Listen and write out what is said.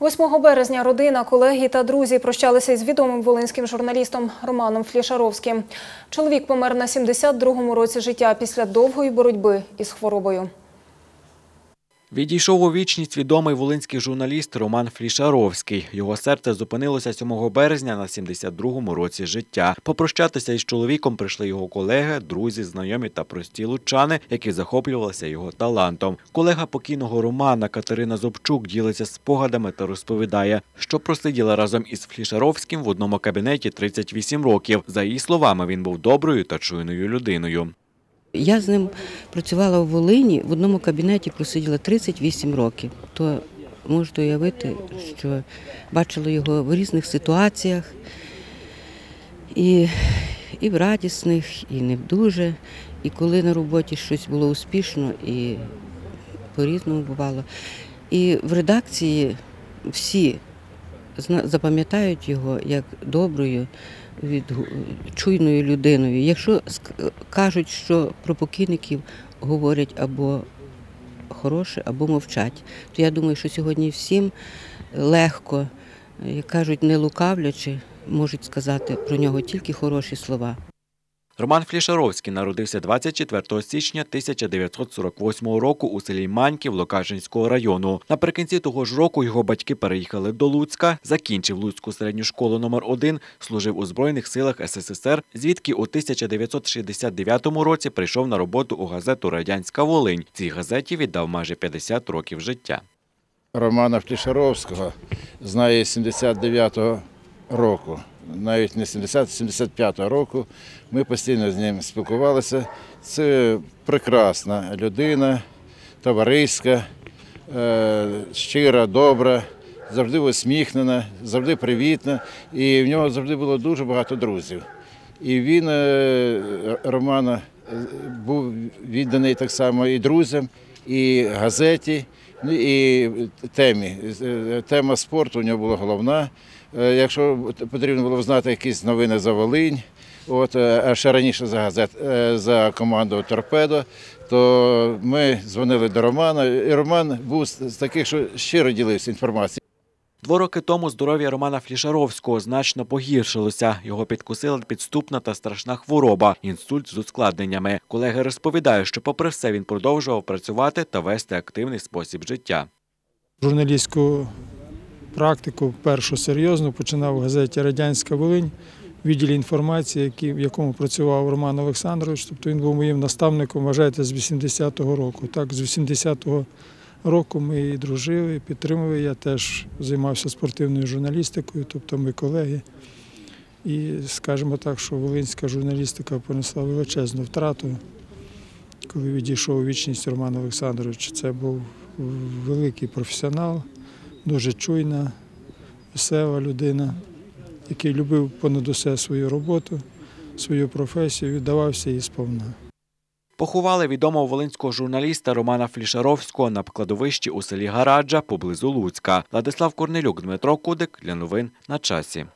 8 березня родина, колеги та друзі прощалися із відомим волинським журналістом Романом Флішаровським. Чоловік помер на 72-му році життя після довгої боротьби із хворобою. Відійшов у вічність відомий волинський журналіст Роман Флішаровський. Його серце зупинилося 7 березня на 72-му році життя. Попрощатися із чоловіком прийшли його колеги, друзі, знайомі та прості лучани, які захоплювалися його талантом. Колега покійного Романа Катерина Зобчук ділиться спогадами та розповідає, що просиділа разом із Флішаровським в одному кабінеті 38 років. За її словами, він був доброю та чуйною людиною. Я з ним працювала в Волині, в одному кабінеті просиділа 38 років. То можете уявити, що бачила його в різних ситуаціях, і, і в радісних, і не дуже. І коли на роботі щось було успішно, і по-різному бувало. І в редакції всі запам'ятають його як доброю, від, чуйною людиною. Якщо кажуть, що про покійників говорять або хороше, або мовчать, то я думаю, що сьогодні всім легко, як кажуть, не лукавлячи, можуть сказати про нього тільки хороші слова. Роман Флішаровський народився 24 січня 1948 року у селі Маньків Локашинського району. Наприкінці того ж року його батьки переїхали до Луцька, закінчив Луцьку середню школу номер 1 служив у Збройних силах СССР, звідки у 1969 році прийшов на роботу у газету Радянська Волинь. Цій газеті віддав майже 50 років життя. Романа Флішаровського знає з 79-го року, навіть не 70-75-го року. Ми постійно з ним спілкувалися. Це прекрасна людина, товариська, е, щира, добра, завжди усміхнена, завжди привітна. І в нього завжди було дуже багато друзів. І він, е, Романа, е, був відданий так само і друзям, і газеті, ну і темі. Тема спорту у нього була головна. Е, Якщо потрібно було знати якісь новини за Волинь, от, е, а ще раніше за газет, е, за команду Торпедо, то ми дзвонили до Романа, і Роман був з з таких, що щиро ділився інформацією. Два роки тому здоров'я Романа Флішаровського значно погіршилося. Його підкусила підступна та страшна хвороба – інсульт з ускладненнями. Колеги розповідають, що попри все він продовжував працювати та вести активний спосіб життя. Журналістську практику першу серйозно починав у газеті Радянська Волинь, в відділі інформації, в якому працював Роман Олександрович. Тобто він був моїм наставником, вважаєте, з 80-го року. Так, з 80-го року ми і дружили, підтримували. Я теж займався спортивною журналістикою, тобто ми колеги. І скажімо так, що волинська журналістика понесла величезну втрату. Коли відійшов у вічність Роман Олександрович, це був великий професіонал, дуже чуйна, весела людина, який любив понад усе свою роботу, свою професію, віддавався їй сповна. Поховали відомого волинського журналіста Романа Флішаровського на кладовищі у селі Гараджа поблизу Луцька. Владислав Корнелюк, Дмитро Кудик для новин на часі.